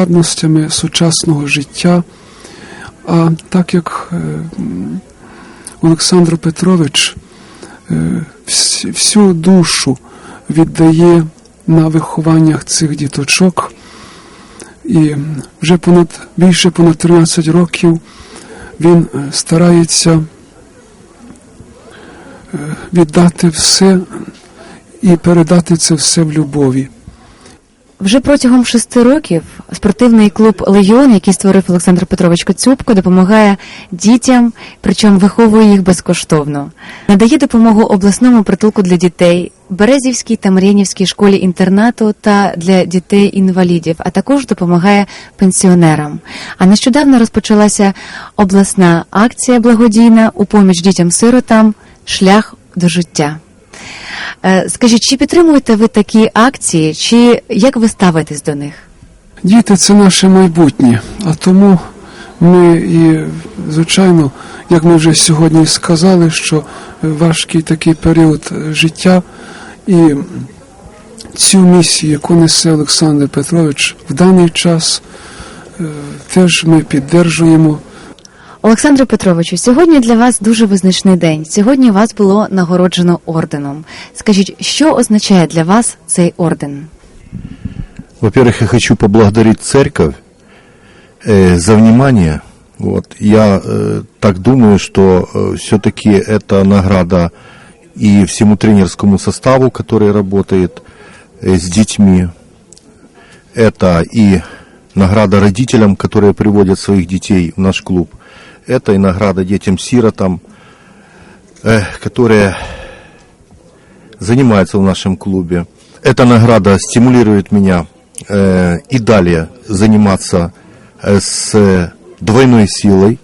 складностями сучасного життя. А так як е, Олександр Петрович е, всю душу віддає на вихованнях цих діточок, і вже понад більше понад 13 років він е, старається віддати все і передати це все в любові. Вже протягом шести років спортивний клуб Легіон, який створив Олександр Петрович Коцюбко, допомагає дітям, причому виховує їх безкоштовно. Надає допомогу обласному притулку для дітей, Березівській та Мар'янівській школі інтернату та для дітей-інвалідів, а також допомагає пенсіонерам. А нещодавно розпочалася обласна акція благодійна у поміч дітям-сиротам Шлях до життя. Е, Скажіть, чи підтримуєте ви такі акції, чи як ви ставитесь до них? Діти це наше майбутнє, а тому ми і, звичайно, як ми вже сьогодні сказали, що важкий такий період життя і цю місію, яку несе Олександр Петрович в даний час, е, теж ми піддержуємо. Олександре Петровичу, сьогодні для вас дуже визначний день. Сьогодні вас було нагороджено орденом. Скажіть, що означає для вас цей орден? Во-первых, я хочу поблагодарить церковь э, за внимание. Вот. Я э, так думаю, что э, все-таки это награда и всему тренерскому составу, который работает э, с детьми. Это и награда родителям, которые приводят своих детей в наш клуб. это и награда детям-сиротам, э, которые занимаются в нашем клубе. Эта награда стимулирует меня э, и далее заниматься э, с двойной силой,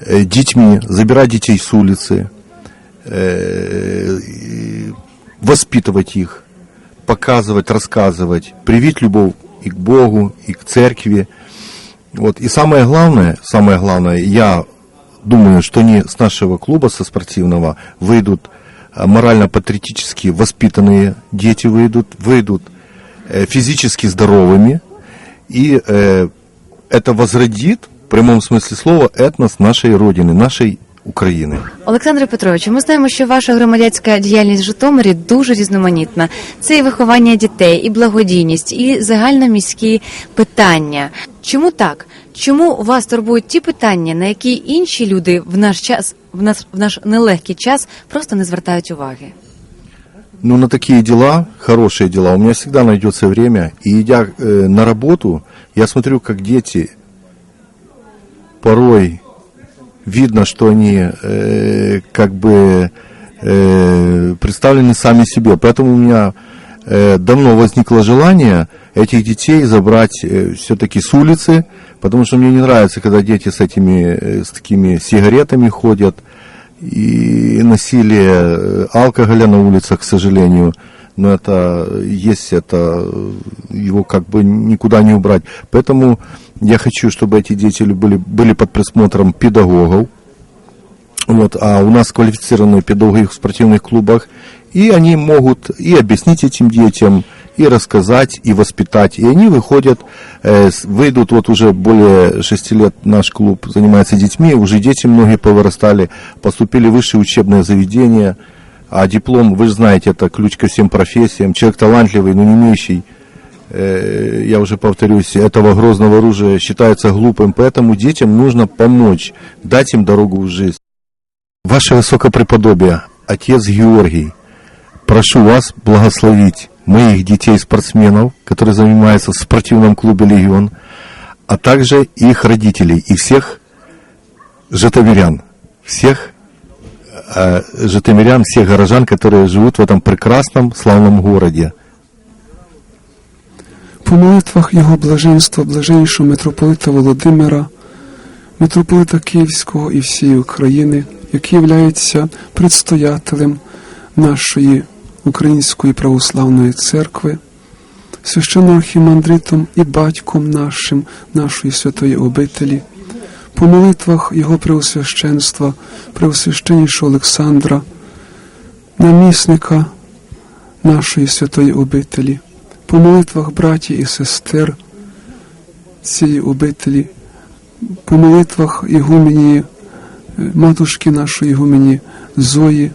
детьми, забирать детей с улицы, воспитывать их, показывать, рассказывать, привить любовь и к Богу, и к церкви. Вот. И самое главное, самое главное, я думаю, что не с нашего клуба, со спортивного, выйдут э, морально-патриотически воспитанные дети выйдут, выйдут э, физически здоровыми, и э, это возродит, в прямом смысле слова, этнос нашей Родины, нашей України. Олександре Петровичу, ми знаємо, що ваша громадянська діяльність в Житомирі дуже різноманітна. Це і виховання дітей, і благодійність, і загальноміські питання. Чому так? Чому вас турбують ті питання, на які інші люди в наш час, в нас в наш нелегкий час, просто не звертають уваги? Ну, на такие дела, хорошие дела, у меня всегда найдется время. И идя э, на работу, я смотрю, как дети порой видно, что они э, как бы э, представлены сами себе. Поэтому у меня э, давно возникло желание этих детей забрать все-таки с улицы, потому что мне не нравится, когда дети с этими, э, с такими сигаретами ходят, и насилие э, алкоголя на улицах, к сожалению, но это есть, это э, его как бы никуда не убрать. Поэтому я хочу, чтобы эти дети были, были под присмотром педагогов, вот, а у нас квалифицированные педагоги в спортивных клубах, и они могут и объяснить этим детям, и рассказать, и воспитать. И они выходят, э, с- выйдут, вот уже более шести лет наш клуб занимается детьми, уже дети многие повырастали, поступили в высшие учебные заведения, а диплом, вы же знаете, это ключ ко всем профессиям. Человек талантливый, но не имеющий э, я уже повторюсь, этого грозного оружия считается глупым, поэтому детям нужно помочь, дать им дорогу в жизнь. Ваше Высокопреподобие, Отец Георгий, прошу вас благословить моих детей-спортсменов, которые занимаются в спортивном клубе «Легион», а также их родителей и всех житомирян, всех э, житомирян, всех горожан, которые живут в этом прекрасном, славном городе. По молитвах його блаженства, блаженнішого митрополита Володимира, митрополита Київського і всієї України, який є предстоятелем нашої Української православної церкви, священноархімандритом і батьком нашим, нашої святої обителі, по молитвах Його Преосвященства, Преосвященнішого Олександра, намісника нашої святої обителі, по молитвах браті і сестер, цієї обителі, по молитвах Ігумені, е, матушки нашої Ігумені Зої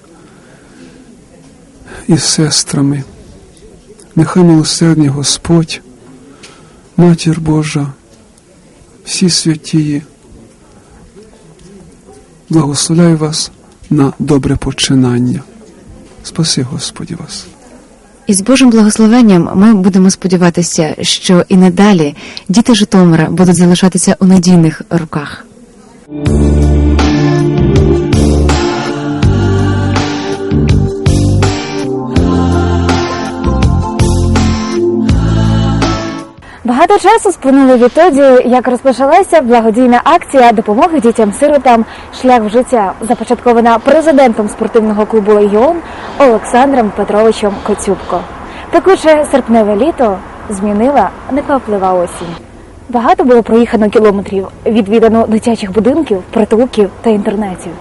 і сестрами. Нехай милосердний Господь, Матір Божа, всі святії, благословляю вас на добре починання. Спаси Господі вас. І з Божим благословенням ми будемо сподіватися, що і надалі діти Житомира будуть залишатися у надійних руках. Багато часу сплинуло відтоді, як розпочалася благодійна акція допомоги дітям-сиротам шлях в життя, започаткована президентом спортивного клубу Легіон Олександром Петровичем Коцюбко. Пекуче серпневе літо змінила некваплива осінь. Багато було проїхано кілометрів, відвідано дитячих будинків, притулків та інтернатів.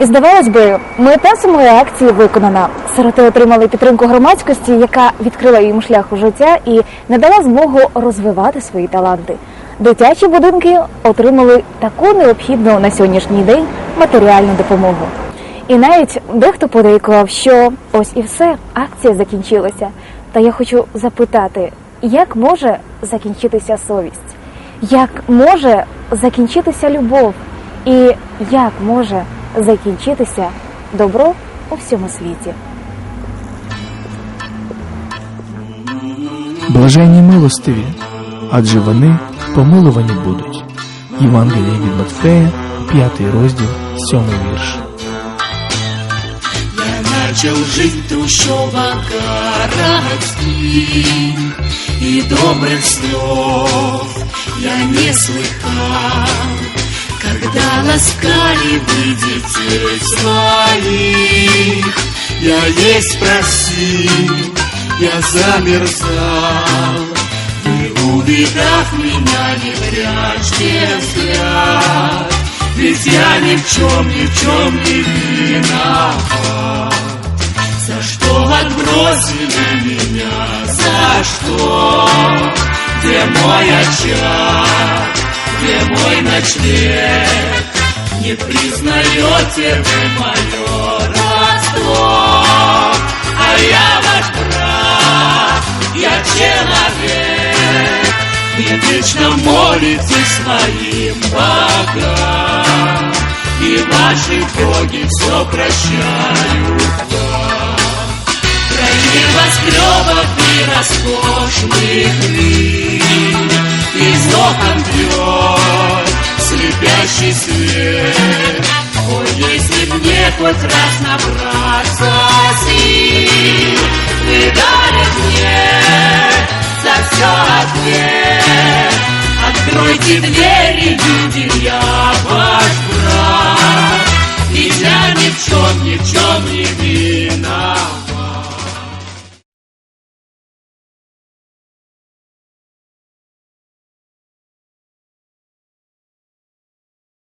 І здавалось би, мета самої акції виконана. Сироти отримали підтримку громадськості, яка відкрила їм шлях у життя і не дала змогу розвивати свої таланти. Дитячі будинки отримали таку необхідну на сьогоднішній день матеріальну допомогу. І навіть дехто подейкував, що ось і все, акція закінчилася. Та я хочу запитати, як може закінчитися совість? Як може закінчитися любов? І як може закінчитися добро у всьому світі? Блаженні милостиві, адже вони помилувані будуть. Євангеліє від Матфея, 5 розділ, 7 вірш. Я начал жить в трущобах городских, И добрых слов я не слыхал, Когда ласкали вы детей своих. Я есть просил, я замерзал, Вы, увидав меня, не прячьте взгляд, Ведь я ни в чем, ни в чем не виноват. За что отбросили меня? За что? Где мой очаг? Где мой ночлег? Не признаете вы мое родство? А я ваш брат, я человек. И вечно молитесь своим богам, И ваши боги все прощают вам. Край небоскребов и роскошных вин, Из окон бьет слепящий свет. Ой, если б мне хоть раз набраться сил, Вы дали мне за все ответ. Откройте двери, люди, я ваш брат. Ведь я ни в чем, ни в чем не